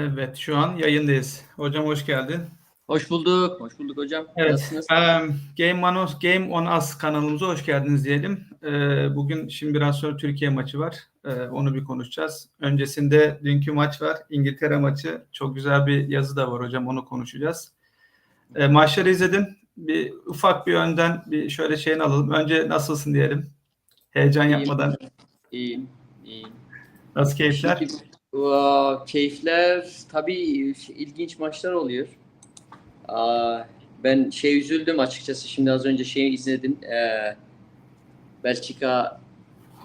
Evet, şu an yayındayız. Hocam hoş geldin. Hoş bulduk. Hoş bulduk hocam. Evet, Nasılsınız? em, Game on Us, Game on Us kanalımıza hoş geldiniz diyelim. Ee, bugün şimdi biraz sonra Türkiye maçı var. Ee, onu bir konuşacağız. Öncesinde dünkü maç var, İngiltere maçı. Çok güzel bir yazı da var hocam, onu konuşacağız. Ee, maçları izledim. Bir ufak bir önden bir şöyle şeyini alalım. Önce nasılsın diyelim. Heyecan yapmadan. İyiyim. iyiyim. Nasıl keyifler? Şimdi, Aa, keyifler tabii ilginç maçlar oluyor. Aa, ben şey üzüldüm açıkçası. Şimdi az önce şeyi izledim. Ee, Belçika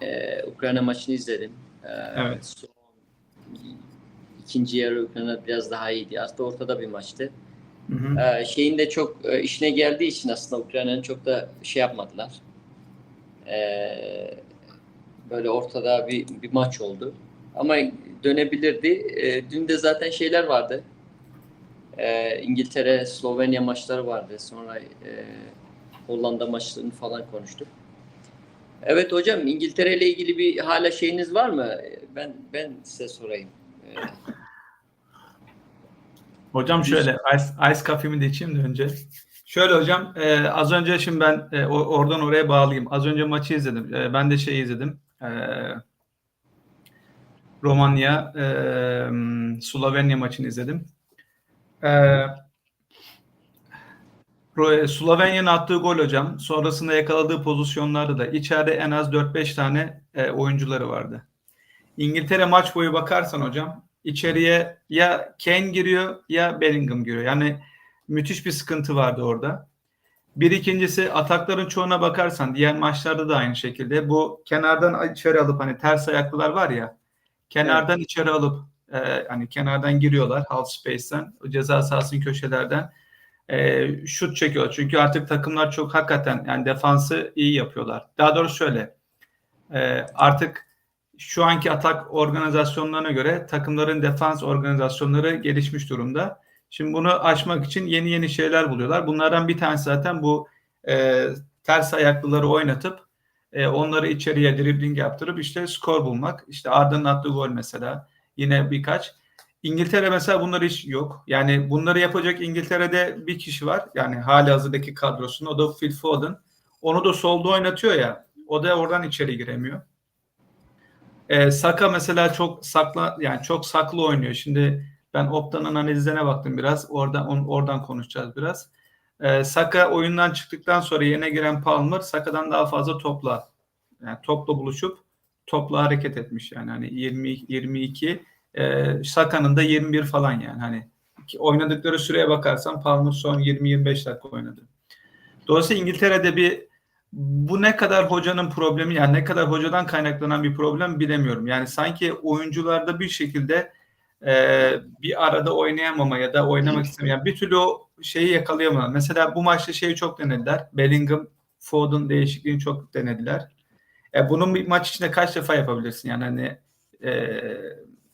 e, Ukrayna maçını izledim. Ee, Evet. Son, ikinci yarı Ukrayna biraz daha iyiydi. Aslında ortada bir maçtı. Hı hı. Ee, şeyin de çok e, işine geldiği için aslında Ukrayna'nın çok da şey yapmadılar. Ee, böyle ortada bir, bir maç oldu. Ama dönebilirdi. Ee, dün de zaten şeyler vardı. Ee, İngiltere, Slovenya maçları vardı. Sonra e, Hollanda maçlarını falan konuştuk. Evet hocam İngiltere ile ilgili bir hala şeyiniz var mı? Ben ben size sorayım. Ee, Hocam şöyle ice, ice coffee'mi de içeyim de önce. Şöyle hocam e, az önce şimdi ben e, oradan oraya bağlayayım. Az önce maçı izledim. E, ben de şey izledim. E, Romanya e, Slovenya maçını izledim. E, Slovenya'nın attığı gol hocam. Sonrasında yakaladığı pozisyonlarda da içeride en az 4-5 tane e, oyuncuları vardı. İngiltere maç boyu bakarsan hocam içeriye ya Kane giriyor ya Bellingham giriyor. Yani müthiş bir sıkıntı vardı orada. Bir ikincisi atakların çoğuna bakarsan diğer maçlarda da aynı şekilde bu kenardan içeri alıp hani ters ayaklılar var ya kenardan içeri alıp e, hani kenardan giriyorlar half space'ten ceza sahasının köşelerden e, şut çekiyor. Çünkü artık takımlar çok hakikaten yani defansı iyi yapıyorlar. Daha doğrusu şöyle e, artık şu anki atak organizasyonlarına göre takımların defans organizasyonları gelişmiş durumda. Şimdi bunu aşmak için yeni yeni şeyler buluyorlar. Bunlardan bir tanesi zaten bu e, ters ayaklıları oynatıp e, onları içeriye dribbling yaptırıp işte skor bulmak. İşte Arda'nın attığı gol mesela. Yine birkaç. İngiltere mesela bunları hiç yok. Yani bunları yapacak İngiltere'de bir kişi var. Yani hali hazırdaki kadrosunda. O da Phil Foden. Onu da solda oynatıyor ya. O da oradan içeri giremiyor. E, Saka mesela çok sakla yani çok saklı oynuyor. Şimdi ben Opta'nın analizlerine baktım biraz. Oradan on- oradan konuşacağız biraz. E, Saka oyundan çıktıktan sonra yerine giren Palmer Saka'dan daha fazla topla yani topla buluşup topla hareket etmiş yani hani 20 22 e, Saka'nın da 21 falan yani hani oynadıkları süreye bakarsan Palmer son 20-25 dakika oynadı. Dolayısıyla İngiltere'de bir bu ne kadar hocanın problemi yani ne kadar hocadan kaynaklanan bir problem bilemiyorum. Yani sanki oyuncularda bir şekilde e, bir arada oynayamama ya da oynamak istemeyen bir türlü o şeyi yakalayamadılar. Mesela bu maçta şeyi çok denediler. Bellingham, Foden değişikliğini çok denediler. E, bunun bir maç içinde kaç defa yapabilirsin? Yani hani e,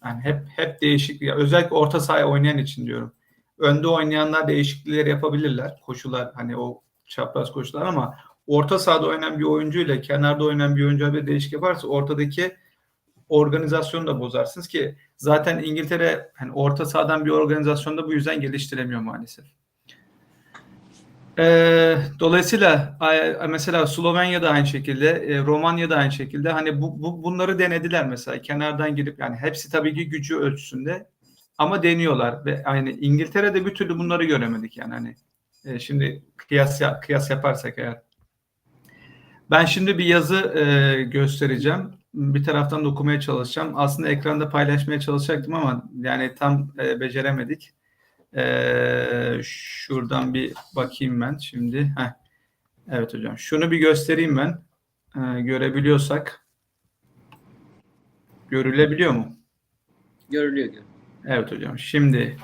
yani hep hep değişiklik. Özellikle orta sahaya oynayan için diyorum. Önde oynayanlar değişiklikleri yapabilirler. Koşular hani o çapraz koşular ama orta sahada oynayan bir oyuncuyla kenarda oynayan bir oyuncu bir değişik yaparsa ortadaki organizasyonu da bozarsınız ki zaten İngiltere hani orta sahadan bir organizasyonda bu yüzden geliştiremiyor maalesef. Ee, dolayısıyla ay- mesela Slovenya da aynı şekilde, e, Romanya da aynı şekilde hani bu, bu bunları denediler mesela kenardan girip yani hepsi tabii ki gücü ölçüsünde ama deniyorlar ve yani İngiltere'de bir türlü bunları göremedik yani hani e, şimdi kıyas ya- kıyas yaparsak eğer. Ben şimdi bir yazı e, göstereceğim. Bir taraftan da okumaya çalışacağım. Aslında ekranda paylaşmaya çalışacaktım ama yani tam e, beceremedik. E, şuradan bir bakayım ben şimdi. Heh. Evet hocam. Şunu bir göstereyim ben. E, görebiliyorsak. Görülebiliyor mu? görülüyor. görülüyor. Evet hocam. Şimdi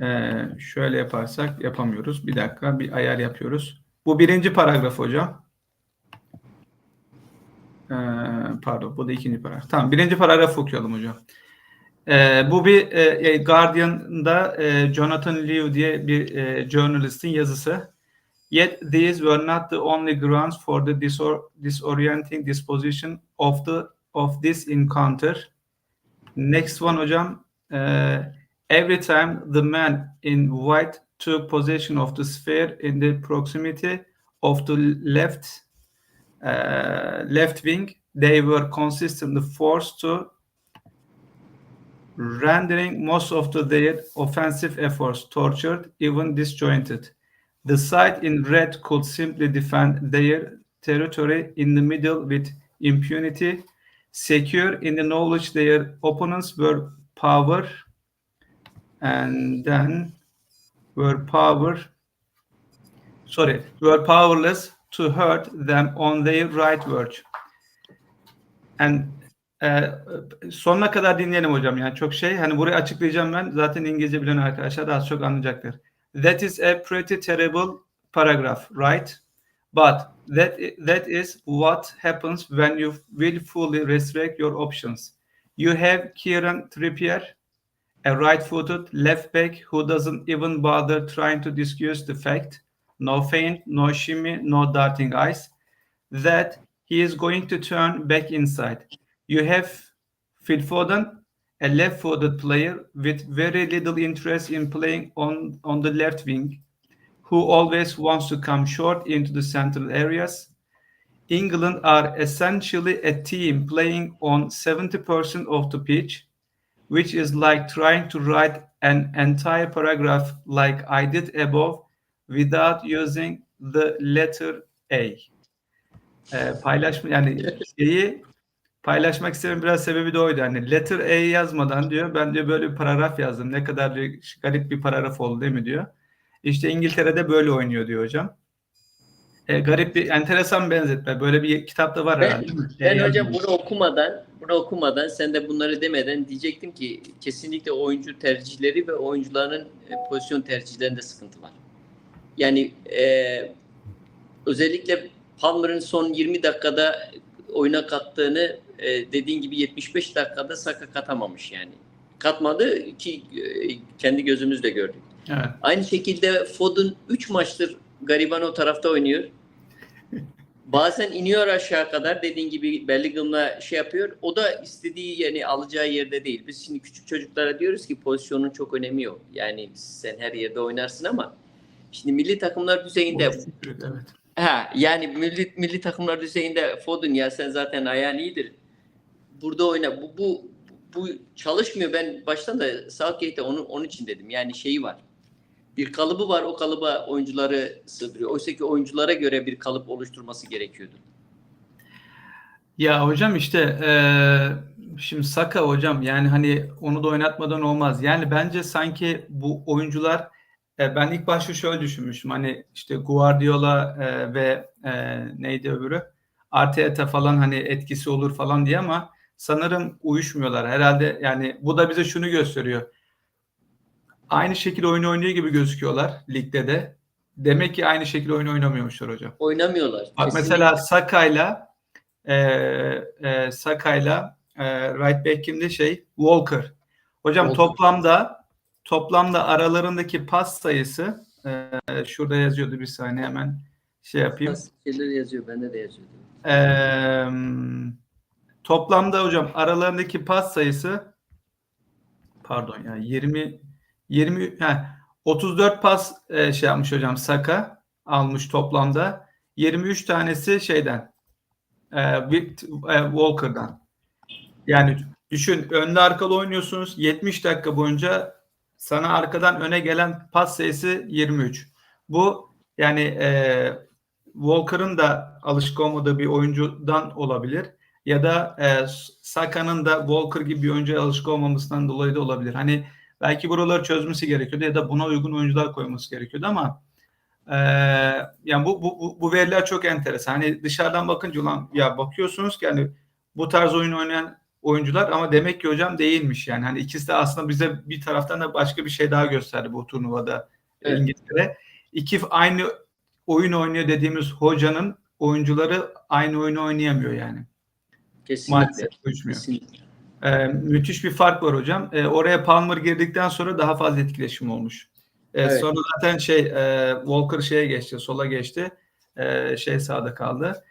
e, şöyle yaparsak yapamıyoruz. Bir dakika bir ayar yapıyoruz. Bu birinci paragraf hocam. E, pardon bu da ikinci paragraf. Tamam birinci paragrafı okuyalım hocam. E, bu bir e, Guardian'da e, Jonathan Liu diye bir e, journalist'in yazısı. Yet these were not the only grounds for the disor disorienting disposition of the of this encounter. Next one hocam. uh, every time the man in white took possession of the sphere in the proximity of the left Uh, left wing, they were consistently forced to rendering most of the, their offensive efforts tortured, even disjointed. The side in red could simply defend their territory in the middle with impunity, secure in the knowledge their opponents were power and then were power sorry were powerless to hurt them on their right verge. And e, sonuna kadar dinleyelim hocam yani çok şey hani burayı açıklayacağım ben zaten İngilizce bilen arkadaşlar daha çok anlayacaktır. That is a pretty terrible paragraph, right? But that that is what happens when you willfully restrict your options. You have Kieran Trippier, a right-footed left back who doesn't even bother trying to disguise the fact, no feint, no shimmy, no darting eyes, that he is going to turn back inside. You have Phil Foden, a left-footed player with very little interest in playing on, on the left wing, who always wants to come short into the central areas. England are essentially a team playing on 70% of the pitch, which is like trying to write an entire paragraph like I did above without using the letter A. Ee, paylaşma yani şeyi paylaşmak istememin biraz sebebi de oydu. Hani letter A yazmadan diyor ben diyor böyle bir paragraf yazdım. Ne kadar diyor, garip bir paragraf oldu değil mi diyor. İşte İngiltere'de böyle oynuyor diyor hocam. E, garip bir enteresan benzetme. Böyle bir kitapta var Ben- herhalde. Ben E, hocam bunu okumadan, bunu okumadan sen de bunları demeden diyecektim ki kesinlikle oyuncu tercihleri ve oyuncuların e, pozisyon tercihlerinde sıkıntı var. Yani e, özellikle Palmer'ın son 20 dakikada oyuna kattığını e, dediğin gibi 75 dakikada Saka katamamış yani. Katmadı ki e, kendi gözümüzle gördük. Evet. Aynı şekilde Foden 3 maçtır gariban o tarafta oynuyor. Bazen iniyor aşağı kadar dediğin gibi Bellingham'la şey yapıyor. O da istediği yani alacağı yerde değil. Biz şimdi küçük çocuklara diyoruz ki pozisyonun çok önemi yok. Yani sen her yerde oynarsın ama şimdi milli takımlar düzeyinde Evet. ha yani milli milli takımlar düzeyinde Foden ya sen zaten ayağın iyidir. Burada oyna. Bu bu bu çalışmıyor. Ben baştan da Southgate'e onun onun için dedim. Yani şeyi var bir kalıbı var. O kalıba oyuncuları sığdırıyor. Oysa ki oyunculara göre bir kalıp oluşturması gerekiyordu. Ya hocam işte eee, şimdi Saka hocam yani hani onu da oynatmadan olmaz. Yani bence sanki bu oyuncular ben ilk başta şöyle düşünmüştüm. Hani işte Guardiola e, ve e, neydi öbürü? Arteta falan hani etkisi olur falan diye ama sanırım uyuşmuyorlar. Herhalde yani bu da bize şunu gösteriyor. Aynı şekilde oyun oynuyor gibi gözüküyorlar ligde de. Demek ki aynı şekilde oyun oynamıyormuşlar hocam. Oynamıyorlar. Bak Kesinlikle. mesela Saka'yla e, e, Saka'yla e, right back kimdi şey Walker. Hocam Walker. toplamda toplamda aralarındaki pas sayısı e, şurada yazıyordu bir saniye hemen şey yapayım. şeyler yazıyor. Bende de yazıyor. E, toplamda hocam aralarındaki pas sayısı pardon ya 20 20 heh, 34 pas e, şey yapmış hocam Saka almış toplamda. 23 tanesi şeyden e, Walker'dan. Yani düşün önde arkalı oynuyorsunuz 70 dakika boyunca sana arkadan öne gelen pas sayısı 23. Bu yani e, Walker'ın da alışık olmadığı bir oyuncudan olabilir ya da e, Saka'nın da Walker gibi bir oyuncuya alışık olmamasından dolayı da olabilir. Hani belki buraları çözmesi gerekiyordu ya da buna uygun oyuncular koyması gerekiyordu ama e, yani bu, bu, bu, veriler çok enteresan. Hani dışarıdan bakınca ulan ya bakıyorsunuz ki hani bu tarz oyun oynayan oyuncular ama demek ki hocam değilmiş yani. Hani ikisi de aslında bize bir taraftan da başka bir şey daha gösterdi bu turnuvada Evet. İngiltere. İki aynı oyun oynuyor dediğimiz hocanın oyuncuları aynı oyunu oynayamıyor yani. Kesinlikle. Maalesef uyuşmuyor. Kesinlikle. Ee, müthiş bir fark var hocam. Ee, oraya Palmer girdikten sonra daha fazla etkileşim olmuş. Ee, Evet. Sonra zaten şey e, Walker şeye geçti, sola geçti. Ee, şey sağda kaldı.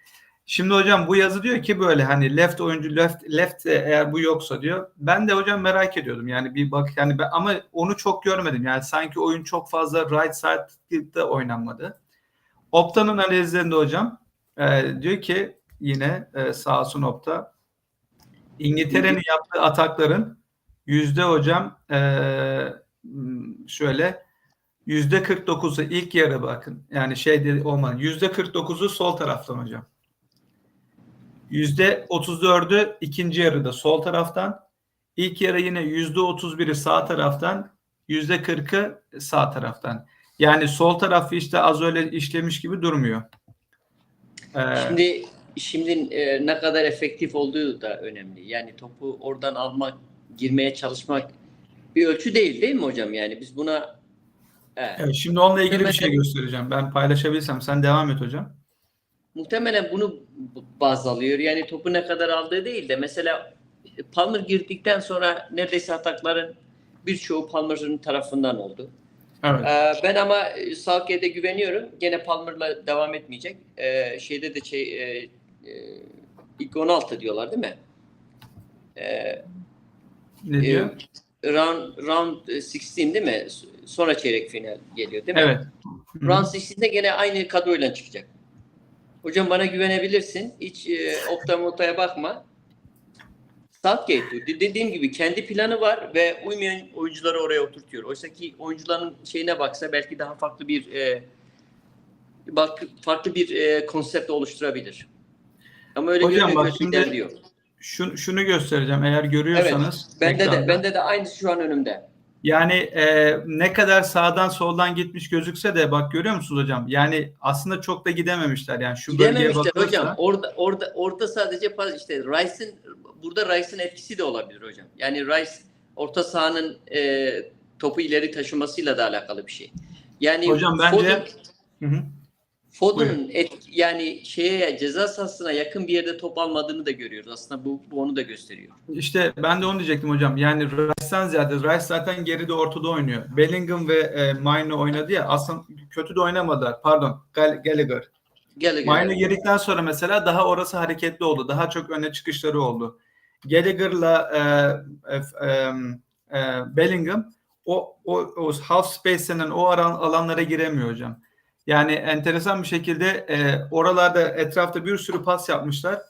Şimdi hocam bu yazı diyor ki böyle hani left oyuncu left left eğer bu yoksa diyor. Ben de hocam merak ediyordum. Yani bir bak yani ben, ama onu çok görmedim. Yani sanki oyun çok fazla right side'de oynanmadı. Opta'nın analizlerinde hocam e, diyor ki yine e, sağ olsun Opta İngiltere'nin yaptığı atakların yüzde hocam e, şöyle yüzde 49'u ilk yarı bakın. Yani şey olmadı. Yüzde 49'u sol taraftan hocam. Yüzde 34'ü ikinci yarıda sol taraftan. İlk yarı yine yüzde 31'i sağ taraftan. Yüzde 40'ı sağ taraftan. Yani sol tarafı işte az öyle işlemiş gibi durmuyor. Ee, Şimdi şimdi e, ne kadar efektif olduğu da önemli. Yani topu oradan almak, girmeye çalışmak bir ölçü değil değil mi hocam? Yani biz buna evet. evet, şimdi onunla ilgili bir şey göstereceğim. Ben paylaşabilirsem sen devam et hocam. Muhtemelen bunu baz alıyor. Yani topu ne kadar aldığı değil de mesela Palmer girdikten sonra neredeyse atakların birçoğu Palmer'ın tarafından oldu. Evet. Ee, ben ama e, Southgate'e güveniyorum. Gene Palmer'la devam etmeyecek. Ee, şeyde de şey e, e, ilk 16 diyorlar değil mi? Ee, Ne diyor? e, round round 16 değil mi? Sonra çeyrek final geliyor değil mi? Evet. Round 16'de gene aynı kadroyla çıkacak. Hocam bana güvenebilirsin. Hiç e, opta motaya bakma. Southgate. De- Dediğim gibi kendi planı var ve uymayan oyuncuları oraya oturtuyor. Oysa ki oyuncuların şeyine baksa belki daha farklı bir e, bak farklı bir e, konsept oluşturabilir. Ama öyle Hocam bak şimdi- ilerliyor. Şunu, şunu göstereceğim eğer görüyorsanız. Bende de ekranda. bende de aynısı şu an önümde. Yani e, ne kadar sağdan soldan gitmiş gözükse de bak görüyor musunuz hocam? Yani aslında çok da gidememişler. Yani şu bölgeye bakılırsa. hocam. Orada orada orada sadece işte Rice'ın burada Rice'ın etkisi de olabilir hocam. Yani Rice orta sahanın e, topu ileri taşımasıyla da alakalı bir şey. Yani Hocam bence- Foden, Hı hı. Foden et, yani şeye ceza sahasına yakın bir yerde top almadığını da görüyoruz. Aslında bu, bu onu da gösteriyor. İşte ben de onu diyecektim hocam. Yani Rice'den ziyade Rice zaten geride ortada oynuyor. Bellingham ve e, Maino oynadı ya aslında kötü de oynamadılar. Pardon Gal- Gallagher. Maino gel. girdikten sonra mesela daha orası hareketli oldu. Daha çok öne çıkışları oldu. Gallagher'la e, e, e, Bellingham o, o, o half space denen o aran, alanlara giremiyor hocam. Yani enteresan bir şekilde e, oralarda etrafta bir sürü pas yapmışlar.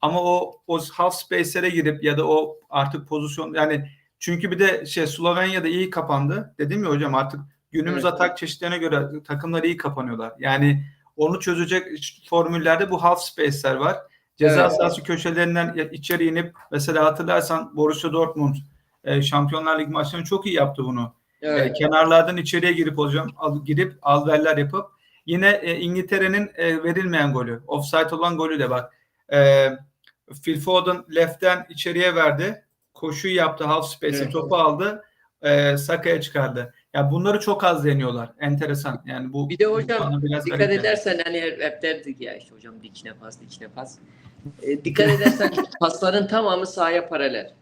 Ama o o half space'lere girip ya da o artık pozisyon yani çünkü bir de şey Slovenya'da iyi kapandı. Dedim ya hocam artık günümüz Evet. atak çeşitlerine göre takımlar iyi kapanıyorlar. Yani onu çözecek formüllerde bu half space'ler var. Ceza Evet. sahası köşelerinden içeri inip mesela hatırlarsan Borussia Dortmund e, Şampiyonlar Ligi maçlarını çok iyi yaptı bunu. E, Evet. kenarlardan içeriye girip hocam al, girip alverler yapıp yine e, İngiltere'nin e, verilmeyen golü, offside olan golü de bak. E, Phil Foden left'ten içeriye verdi. Koşuyu yaptı, half space'e Evet. topu aldı. E, Saka'ya çıkardı. Ya bunları çok az deniyorlar. Enteresan. Yani bu Bir de hocam biraz Dikkat garip edersen hani hep, hep derdik ya işte hocam dikine pas dikine pas. E, dikkat edersen pasların tamamı sahaya paralel.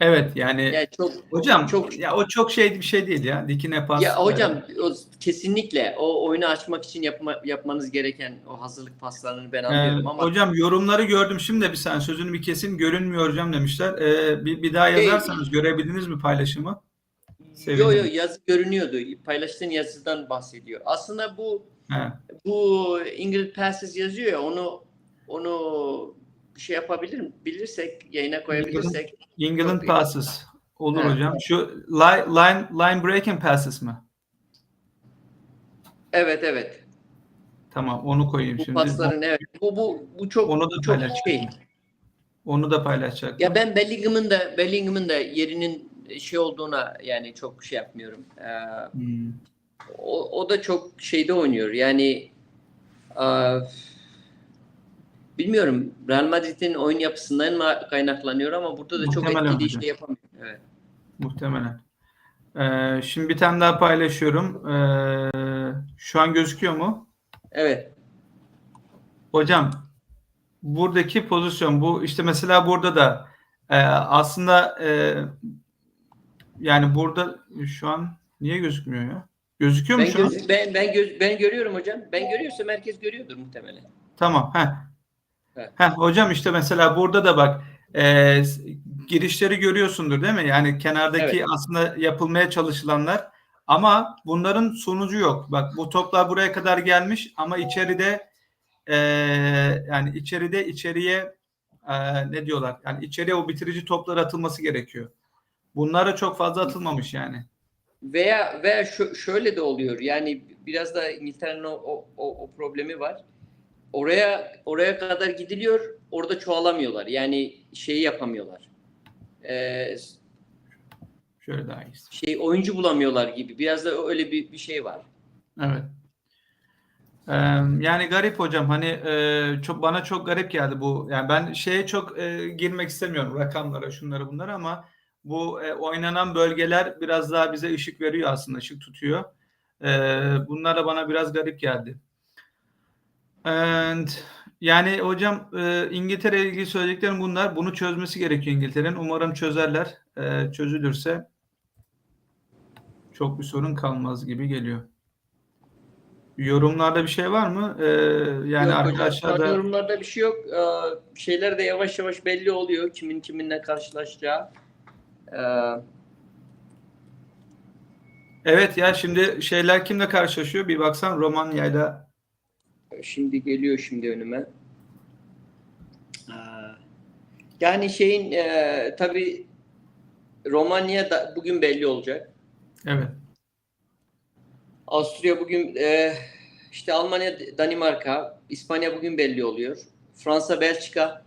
Evet yani Yani çok hocam çok- ya o çok şey bir şey değil ya. Dikine pas. ya hocam e, o kesinlikle o oyunu açmak için yapma, yapmanız gereken o hazırlık paslarını ben anlıyorum Ee, ama hocam yorumları gördüm. Şimdi de bir sen sözünü bir kesin görünmüyor hocam demişler. Ee, bir, bir daha Şey- yazarsanız görebildiniz mi paylaşımı? yo yo sevinirim. yazı görünüyordu. Paylaştığın yazıdan bahsediyor. Aslında bu He. bu Ingrid Passes yazıyor ya onu onu şey yapabilir bilirsek yayına koyabilirsek England passes. Olur Evet. hocam. Şu line, line, line breaking passes mı? evet evet Tamam onu koyayım bu şimdi. pasların evet bu bu bu çok Onu da çok şey. Onu da paylaşacak. Ya ben Bellingham'ın da Bellingham'ın da yerinin şey olduğuna yani çok şey yapmıyorum. Ee, Hmm. o, o da çok şeyde oynuyor. Yani aa, bilmiyorum Real Madrid'in oyun yapısından mı kaynaklanıyor ama burada da çok Muhtemelen etkili hocam. şey yapamıyor. Evet. Muhtemelen. Ee, şimdi bir tane daha paylaşıyorum. Ee, şu an gözüküyor mu? Evet. Hocam buradaki pozisyon bu işte mesela burada da e, aslında e, yani burada şu an niye gözükmüyor ya? Gözüküyor mu Ben, şu an? ben ben göz, ben görüyorum hocam. Ben görüyorsam herkes görüyordur muhtemelen. Tamam. Heh. Evet. Heh, hocam işte mesela burada da bak e, girişleri görüyorsundur değil mi? Yani kenardaki Evet. aslında yapılmaya çalışılanlar ama bunların sonucu yok. Bak bu toplar buraya kadar gelmiş ama içeride e, yani içeride içeriye e, ne diyorlar? Yani içeriye o bitirici toplar atılması gerekiyor. Bunlara çok fazla atılmamış yani. Veya veya şu, şöyle de oluyor. Yani biraz da İngiltere'nin o, o, o problemi var. Oraya oraya kadar gidiliyor, orada çoğalamıyorlar. Yani şeyi yapamıyorlar. Ee, Şöyle daha iyi. şey oyuncu bulamıyorlar gibi. Biraz da öyle bir, bir şey var. Evet. Ee, yani garip hocam hani e, çok bana çok garip geldi bu. Yani ben şeye çok e, girmek istemiyorum rakamlara şunlara bunlara ama bu e, oynanan bölgeler biraz daha bize ışık veriyor aslında ışık tutuyor. E, bunlar da bana biraz garip geldi. And, yani hocam e, İngiltere ile ilgili söyleyeceklerim bunlar. Bunu çözmesi gerekiyor İngiltere'nin. Umarım çözerler. E, çözülürse çok bir sorun kalmaz gibi geliyor. Yorumlarda bir şey var mı? Ee, yani Yok arkadaşlar da yorumlarda bir şey yok. Ee, şeyler de yavaş yavaş belli oluyor. Kimin kiminle karşılaşacağı. Ee, evet ya şimdi şeyler kimle karşılaşıyor? Bir baksan Romanya'yla Şimdi geliyor şimdi önüme. Aa, Yani şeyin e, tabii Romanya da bugün belli olacak. evet. Avusturya bugün e, işte Almanya, Danimarka, İspanya bugün belli oluyor. Fransa, Belçika,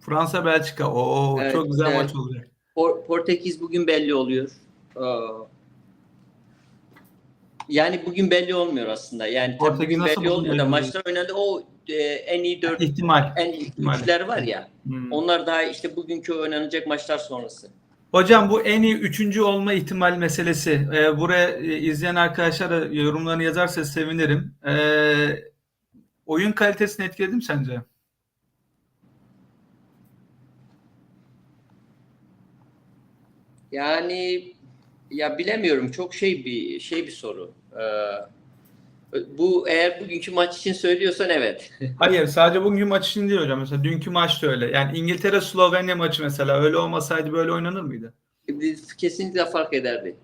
Fransa Belçika. Oo Evet, çok güzel evet. maç olacak. Por- Portekiz bugün belli oluyor. Aa, Yani bugün belli olmuyor aslında. Yani bugün nasıl belli olmuyor da maçlar oynandı. O e, en iyi dört, İhtimal. en iyi üçler var ya. Hmm. Onlar daha işte bugünkü oynanacak maçlar sonrası. Hocam bu en iyi üçüncü olma ihtimal meselesi. Ee, buraya e, izleyen arkadaşlar da yorumlarını yazarsa sevinirim. Ee, oyun kalitesini etkiledi mi sence? Yani ya bilemiyorum çok şey bir şey bir soru. Ee, bu eğer bugünkü maç için söylüyorsan evet. Hayır sadece bugünkü maç için değil hocam. Mesela dünkü maç da öyle. Yani İngiltere Slovenya maçı mesela öyle olmasaydı böyle oynanır mıydı? Kesinlikle fark ederdi.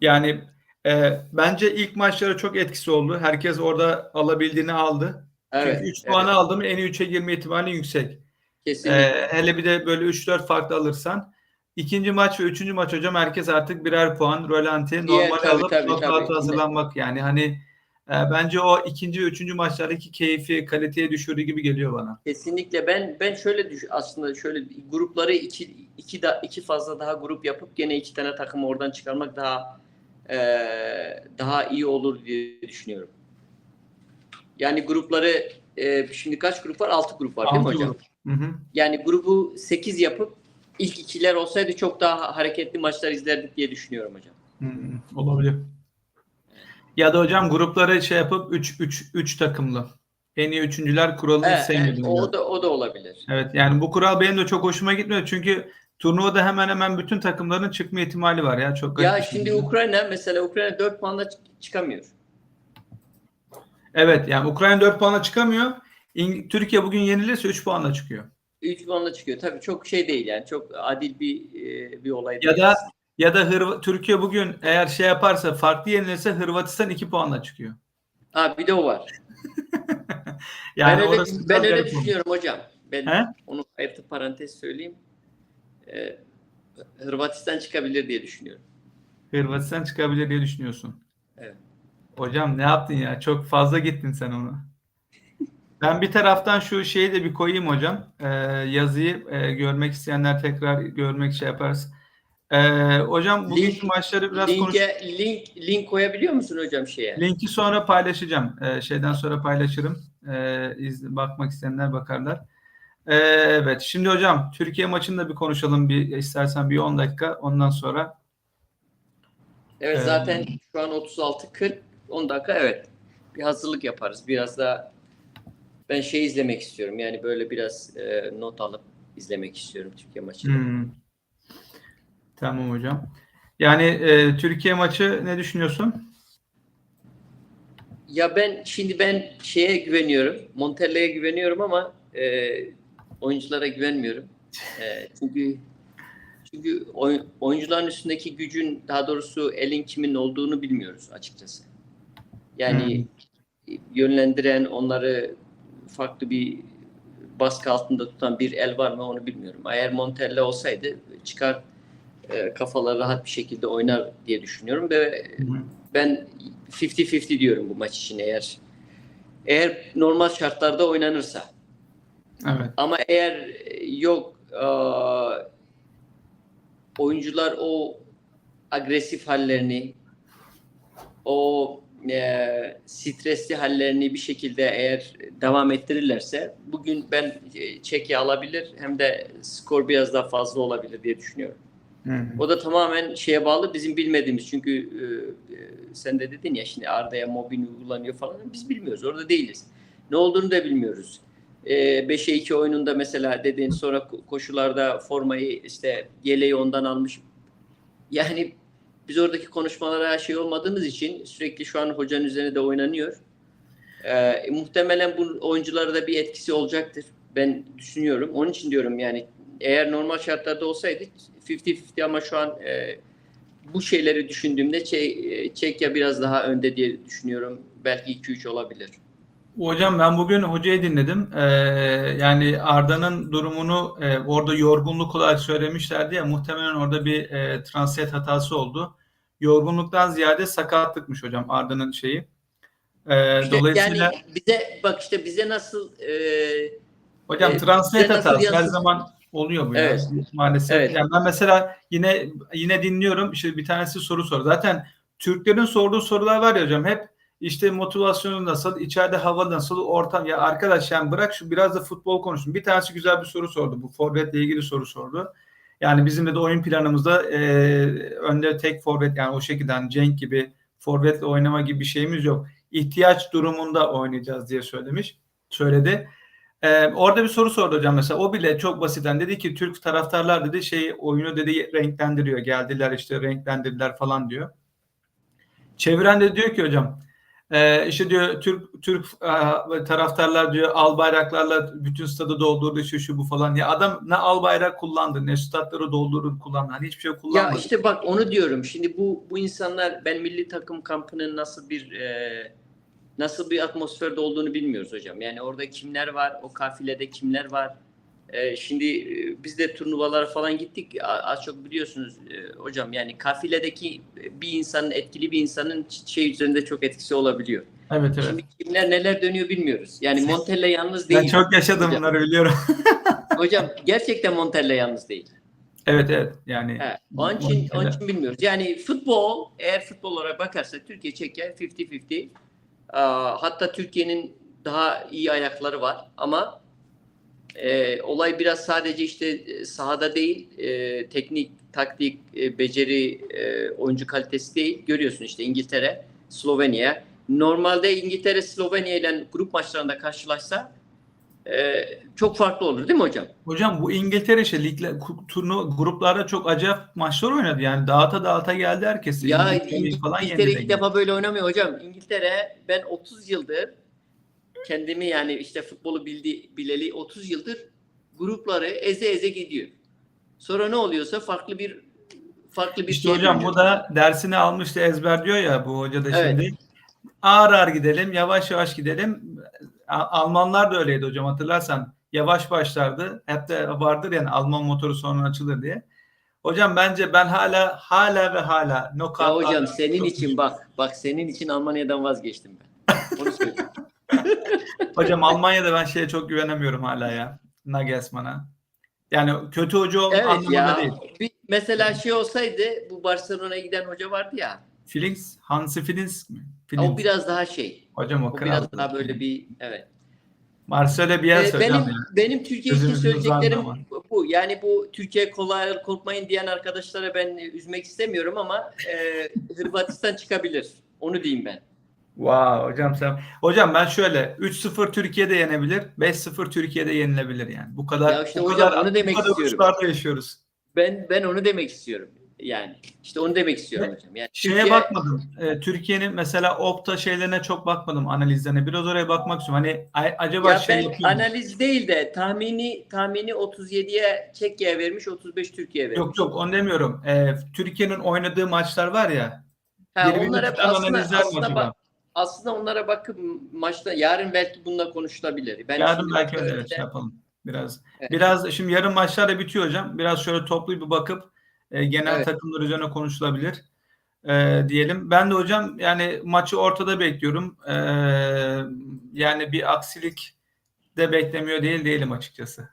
Yani e, bence ilk maçlara çok etkisi oldu. Herkes orada alabildiğini aldı. Evet. Çünkü 3 evet, puanı aldı mı en iyi 3'e girme ihtimali yüksek. kesinlikle. E, hele bir de böyle 3-4 farklı alırsan. İkinci maç ve üçüncü maç hocam herkes artık birer puan rölanti normal tabii, alıp tabii, knockout'a tabii. hazırlanmak yani hani e, bence o ikinci ve üçüncü maçlardaki keyfi kaliteye düşürdüğü gibi geliyor bana. Kesinlikle ben ben şöyle düş aslında şöyle grupları iki iki da iki fazla daha grup yapıp gene iki tane takımı oradan çıkarmak daha eee, daha iyi olur diye düşünüyorum. Yani grupları eee, şimdi kaç grup var? Altı grup var değil mi Altı hocam? grup. Hı hı. Yani grubu 8 yapıp ilk ikiler olsaydı çok daha hareketli maçlar izlerdik diye düşünüyorum hocam. Hmm, olabilir. Ya da hocam grupları şey yapıp 3 3 3 takımlı. En iyi üçüncüler kuralını Evet, evet, sevmedim. o da o da olabilir. Evet yani bu kural benim de çok hoşuma gitmiyor çünkü turnuvada hemen hemen bütün takımların çıkma ihtimali var ya çok Ya şey. şimdi Ukrayna mesela Ukrayna 4 puanla çık- çıkamıyor. Evet yani Ukrayna 4 puanla çıkamıyor. İng- Türkiye bugün yenilirse 3 puanla çıkıyor. 3 puanla çıkıyor. Tabii çok şey değil yani. Çok adil bir e, bir olay Ya da ya da Hırva- Türkiye bugün eğer şey yaparsa farklı yenilirse Hırvatistan 2 puanla çıkıyor. Ha bir de o var. Yani ben öyle ben öyle düşünüyorum hocam. Ben He? onu ayrıca parantez söyleyeyim. Ee, Hırvatistan çıkabilir diye düşünüyorum. Hırvatistan çıkabilir diye düşünüyorsun. Evet. Hocam ne yaptın ya? Çok fazla gittin sen ona. Ben bir taraftan şu şeyi de bir koyayım hocam. Ee, yazıyı e, görmek isteyenler tekrar görmek şey yaparız. Ee, hocam bugünkü Link- maçları biraz konuş. Linke link link koyabiliyor musun hocam şeye? Linki sonra paylaşacağım. Ee, şeyden sonra paylaşırım. Ee, iz- bakmak isteyenler bakarlar. Ee, evet. Şimdi hocam Türkiye maçını da bir konuşalım bir istersen bir 10 dakika. Ondan sonra Evet Ee, zaten şu an 36 40 10 dakika evet. Bir hazırlık yaparız. Biraz da ben şey izlemek istiyorum. Yani böyle biraz e, not alıp izlemek istiyorum Türkiye maçını. Hmm. Tamam hocam. Yani e, Türkiye maçı ne düşünüyorsun? Ya ben şimdi ben şeye güveniyorum. Montella'ya güveniyorum ama e, oyunculara güvenmiyorum. E, çünkü çünkü oy- oyuncuların üstündeki gücün daha doğrusu elin kimin olduğunu bilmiyoruz açıkçası. Yani yönlendiren onları farklı bir baskı altında tutan bir el var mı onu bilmiyorum. Eğer Montella olsaydı çıkar e, kafaları rahat bir şekilde oynar diye düşünüyorum ve ben 50-50 diyorum bu maç için eğer eğer normal şartlarda oynanırsa. Evet. Ama eğer yok e, oyuncular o agresif hallerini o e, stresli hallerini bir şekilde eğer devam ettirirlerse bugün ben e, çeki alabilir hem de skor biraz daha fazla olabilir diye düşünüyorum. Hı hı. O da tamamen şeye bağlı bizim bilmediğimiz çünkü e, e, sen de dedin ya şimdi Arda'ya mobbing uygulanıyor falan biz bilmiyoruz orada değiliz. Ne olduğunu da bilmiyoruz. E, 5'e 2 oyununda mesela dediğin sonra ko- koşularda formayı işte yeleği ondan almış. Yani biz oradaki konuşmalara şey olmadığımız için sürekli şu an hocanın üzerine de oynanıyor. E, muhtemelen bu oyunculara da bir etkisi olacaktır. Ben düşünüyorum. Onun için diyorum yani eğer normal şartlarda olsaydı 50-50 ama şu an e, bu şeyleri düşündüğümde Çe- e, Çekya biraz daha önde diye düşünüyorum. Belki 2-3 olabilir. Hocam ben bugün hocayı dinledim. Ee, yani Arda'nın durumunu e, orada yorgunluk olarak söylemişlerdi ya muhtemelen orada bir e, translate hatası oldu. Yorgunluktan ziyade sakatlıkmış hocam Arda'nın şeyi. Ee, İşte dolayısıyla yani bize bak işte bize nasıl e, hocam e, translate hatası her zaman oluyor bu Evet. ya maalesef. Evet. Yani ben mesela yine yine dinliyorum. İşte bir tanesi soru sor. Zaten Türklerin sorduğu sorular var ya hocam hep işte motivasyonu nasıl, içeride hava nasıl, ortam ya arkadaş yani bırak şu biraz da futbol konuşun. Bir tanesi güzel bir soru sordu. Bu forvetle ilgili soru sordu. Yani bizim de, oyun planımızda e, önde tek forvet yani o şekilde Cenk gibi forvetle oynama gibi bir şeyimiz yok. İhtiyaç durumunda oynayacağız diye söylemiş. Söyledi. Ee, orada bir soru sordu hocam mesela. O bile çok basitten dedi ki Türk taraftarlar dedi şey oyunu dedi renklendiriyor. Geldiler işte renklendirdiler falan diyor. Çeviren de diyor ki hocam e, işte diyor Türk Türk e, taraftarlar diyor al bayraklarla bütün stadı doldurdu şu şu bu falan. Ya adam ne al bayrak kullandı ne statları doldurdu kullandı. Hani hiçbir şey ya kullanmadı. işte bak onu diyorum. Şimdi bu bu insanlar ben milli takım kampının nasıl bir e, nasıl bir atmosferde olduğunu bilmiyoruz hocam. Yani orada kimler var, o kafilede kimler var. E, şimdi e, biz de turnuvalara falan gittik. Az çok biliyorsunuz e, hocam. Yani kafiledeki bir insanın, etkili bir insanın şey üzerinde çok etkisi olabiliyor. Evet evet. Şimdi kimler neler dönüyor bilmiyoruz. Yani Montella yalnız Ben değil. çok yaşadım hocam. bunları biliyorum. Hocam gerçekten Montella yalnız değil. evet evet yani. Evet. Onun için, onun için bilmiyoruz. Yani futbol, eğer futbol olarak bakarsa Türkiye Çekya 50-50. Aa, Hatta Türkiye'nin daha iyi ayakları var ama e, olay biraz sadece işte e, sahada değil, e, teknik, taktik, e, beceri, e, oyuncu kalitesi değil. Görüyorsun işte İngiltere, Slovenya. Normalde İngiltere Slovenya ile grup maçlarında karşılaşsa e, çok farklı olur değil mi hocam? Hocam bu İngiltere işte ligle, turnu gruplarda çok acayip maçlar oynadı. Yani dağıta dağıta geldi herkes. Ya İngiltere'yi falan İngiltere ilk defa böyle oynamıyor hocam. İngiltere ben 30 yıldır kendimi yani işte futbolu bildi, bileli 30 yıldır grupları eze eze gidiyor. Sonra ne oluyorsa farklı bir farklı bir İşte şeye hocam dönüyor. bu da dersini almıştı ezber diyor ya bu hoca da Evet. şimdi. Ağır ağır gidelim, yavaş yavaş gidelim. Almanlar da öyleydi hocam hatırlarsan. Yavaş başlardı. Hep de vardır yani Alman motoru sonra açılır diye. Hocam bence ben hala hala ve hala knockout Ya hocam senin için bak bak senin için Almanya'dan vazgeçtim ben. Onu söyleyeyim. Hocam Almanya'da ben şeye çok güvenemiyorum hala ya. Nagelsmann'a. Yani kötü hoca evet anlamında ya. değil. Bir, mesela şey olsaydı bu Barcelona'ya giden hoca vardı ya. Felix, Hansi Felix mi? O Felix. biraz daha şey. Hocam o, O biraz daha böyle bir evet. Marcelo Bielsa Ee, benim hocam ya. benim Türkiye için söyleyeceklerim bu. Yani bu Türkiye kolay korkmayın diyen arkadaşlara ben üzmek istemiyorum ama e, Hırvatistan çıkabilir. Onu diyeyim ben. Wow hocam sen hocam ben şöyle 3-0 Türkiye'de yenebilir, 5-0 Türkiye'de yenilebilir yani. Bu kadar Ya işte bu hocam kadar, onu demek bu kadar istiyorum. yaşıyoruz. Ben ben onu demek istiyorum. Yani işte onu demek istiyorum hocam. Yani Şeye Türkiye- bakmadım. Ee, Türkiye'nin mesela Opta şeylerine çok bakmadım analizlerine. Biraz oraya bakmak istiyorum. Hani acaba Ya şey ben mu? analiz değil de tahmini tahmini 37'ye Çekya'ya vermiş, 35 Türkiye'ye vermiş. Yok yok onu demiyorum. Ee, Türkiye'nin oynadığı maçlar var ya. Ha, birbirini onlar hep tutan aslında, aslında, bak, aslında onlara bakıp maçta yarın belki bununla konuşulabilir. Ben Yarın belki evet, şey yapalım. Biraz Evet. biraz şimdi yarın maçlar da bitiyor hocam. Biraz şöyle toplu bir bakıp e, genel Evet. takımlar üzerine konuşulabilir. E, diyelim. Ben de hocam yani maçı ortada bekliyorum. E, yani bir aksilik de beklemiyor değil değilim açıkçası.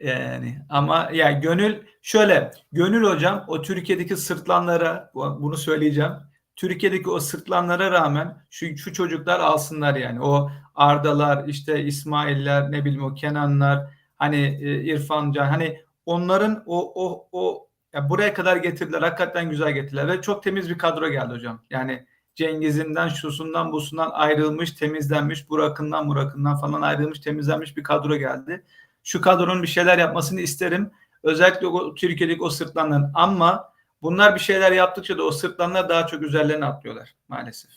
Yani ama ya gönül şöyle gönül hocam o Türkiye'deki sırtlanlara bu- bunu söyleyeceğim. Türkiye'deki o sırtlanlara rağmen şu, şu çocuklar alsınlar yani. O Ardalar, işte İsmail'ler, ne bileyim o Kenanlar, hani e, İrfan Can, hani onların o o o ya buraya kadar getirdiler. Hakikaten güzel getirdiler ve çok temiz bir kadro geldi hocam. Yani Cengiz'inden, şusundan, busundan ayrılmış, temizlenmiş, Burak'ından, Burak'ından falan ayrılmış, temizlenmiş bir kadro geldi. Şu kadronun bir şeyler yapmasını isterim. Özellikle o Türkiye'deki o sırtlanların. Ama bunlar bir şeyler yaptıkça da o sırtlanlar daha çok üzerlerine atlıyorlar maalesef.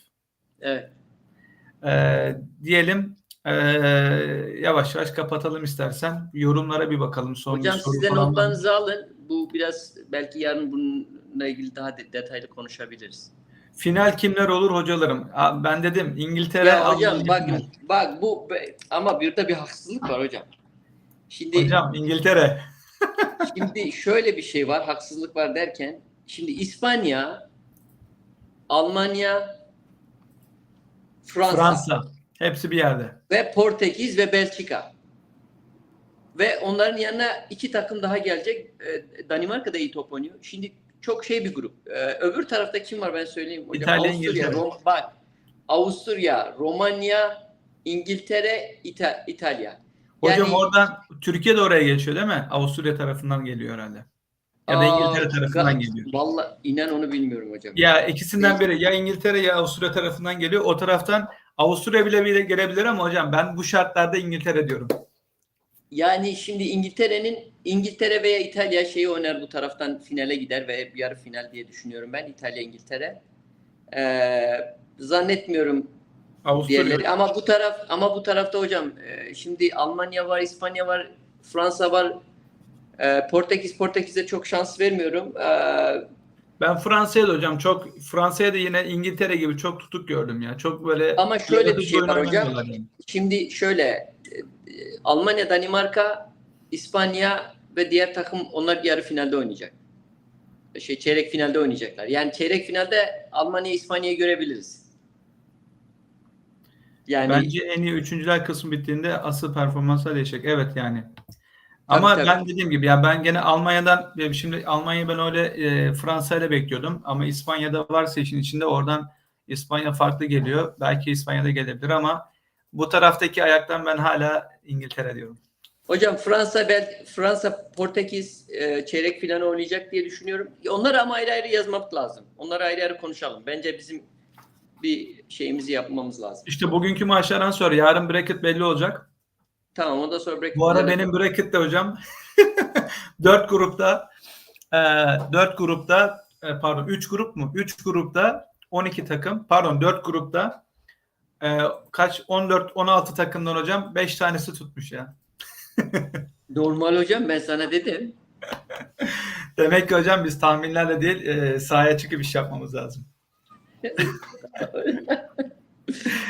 Evet. Ee, diyelim ee, yavaş yavaş kapatalım istersen. Yorumlara bir bakalım. Son Hocam bir soru siz de notlarınızı alın. Bu biraz belki yarın bununla ilgili daha de- detaylı konuşabiliriz. Final kimler olur hocalarım? Ben dedim İngiltere, Ya hocam bak bak bu ama bir de bir haksızlık var hocam. Şimdi Hocam İngiltere. Şimdi şöyle bir şey var, haksızlık var derken, şimdi İspanya, Almanya, Fransa, Fransa. Hepsi bir yerde. ve Portekiz ve Belçika. Ve onların yanına iki takım daha gelecek. Ee, Danimarka da iyi top oynuyor. Şimdi çok şey bir grup. Ee, öbür tarafta kim var ben söyleyeyim. Hocam. İtalya, Avusturya, İngiltere. Rom- bak. Avusturya, Romanya, İngiltere, İta- İtalya. Hocam Yani- oradan Türkiye de oraya geçiyor değil mi? Avusturya tarafından geliyor herhalde. Ya da İngiltere tarafından geliyor. Vallahi inan onu bilmiyorum hocam. Ya ikisinden biri ya İngiltere ya Avusturya tarafından geliyor. O taraftan Avusturya bile bile gelebilir ama hocam ben bu şartlarda İngiltere diyorum. Yani şimdi İngiltere'nin İngiltere veya İtalya şeyi oynar bu taraftan finale gider ve yarı final diye düşünüyorum ben İtalya İngiltere. Ee, zannetmiyorum Avusturya. diğerleri ama bu taraf ama bu tarafta hocam e, şimdi Almanya var, İspanya var, Fransa var. E, Portekiz Portekiz'e çok şans vermiyorum. E, Ben Fransa'ya da hocam çok Fransa'ya da yine İngiltere gibi çok tutuk gördüm ya. Çok böyle Ama şöyle bir şey var hocam. yani. Şimdi şöyle e, Almanya, Danimarka, İspanya ve diğer takım onlar yarı finalde oynayacak. Şey çeyrek finalde oynayacaklar. Yani çeyrek finalde Almanya, İspanya'yı görebiliriz. Yani Bence en iyi üçüncüler kısmı bittiğinde asıl performanslar değişecek. Evet yani. Ama tabii. ben dediğim gibi ya ben gene Almanya'dan e, şimdi Almanya ben öyle e, Fransa ile bekliyordum ama İspanya'da varsa işin içinde oradan İspanya farklı geliyor. Belki İspanya'da gelebilir ama bu taraftaki ayaktan ben hala İngiltere diyorum. hocam Fransa bel Fransa Portekiz e, çeyrek finale oynayacak diye düşünüyorum. Onları ama ayrı ayrı yazmak lazım. Onları ayrı ayrı konuşalım. Bence bizim bir şeyimizi yapmamız lazım. İşte bugünkü maçlardan sonra yarın bracket belli olacak. Tamam ondan sonra break. Bu ara benim bracket'te hocam dört grupta e, dört grupta e, pardon 3 grup mu? 3 grupta 12 takım pardon 4 grupta e, kaç 14 16 takımdan hocam 5 tanesi tutmuş ya. Normal hocam ben sana dedim. Demek ki hocam biz tahminlerle değil e, sahaya çıkıp iş yapmamız lazım.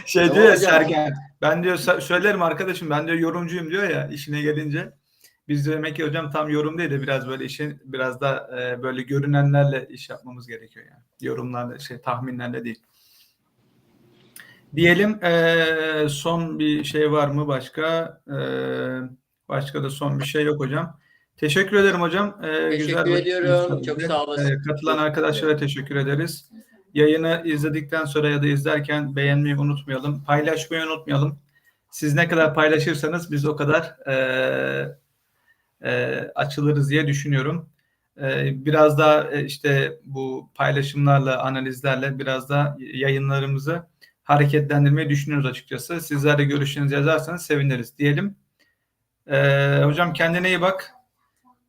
Şey diyor ya. Sergen ben diyor "Sö- söylerim arkadaşım ben diyor yorumcuyum diyor ya işine gelince. Biz de demek ki hocam tam yorum değil de biraz böyle işin biraz da e, böyle görünenlerle iş yapmamız gerekiyor yani. Yorumlarla şey tahminlerle değil. Diyelim e, son bir şey var mı başka? E, başka da son bir şey yok hocam. Teşekkür ederim hocam. E, Teşekkür güzel ediyorum. Çok sağ olasın. E, katılan arkadaşlara teşekkür ederiz. Yayını izledikten sonra ya da izlerken beğenmeyi unutmayalım. Paylaşmayı unutmayalım. Siz ne kadar paylaşırsanız biz o kadar e, e, açılırız diye düşünüyorum. E, biraz daha e, işte bu paylaşımlarla, analizlerle biraz da yayınlarımızı hareketlendirmeyi düşünüyoruz açıkçası. Sizler de yazarsanız seviniriz diyelim. E, hocam kendine iyi bak.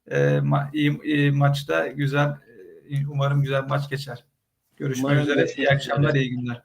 e, ma- iyi, iyi maçta güzel e, umarım güzel maç geçer. Görüşmek Umarım üzere. İyi akşamlar, iyi günler.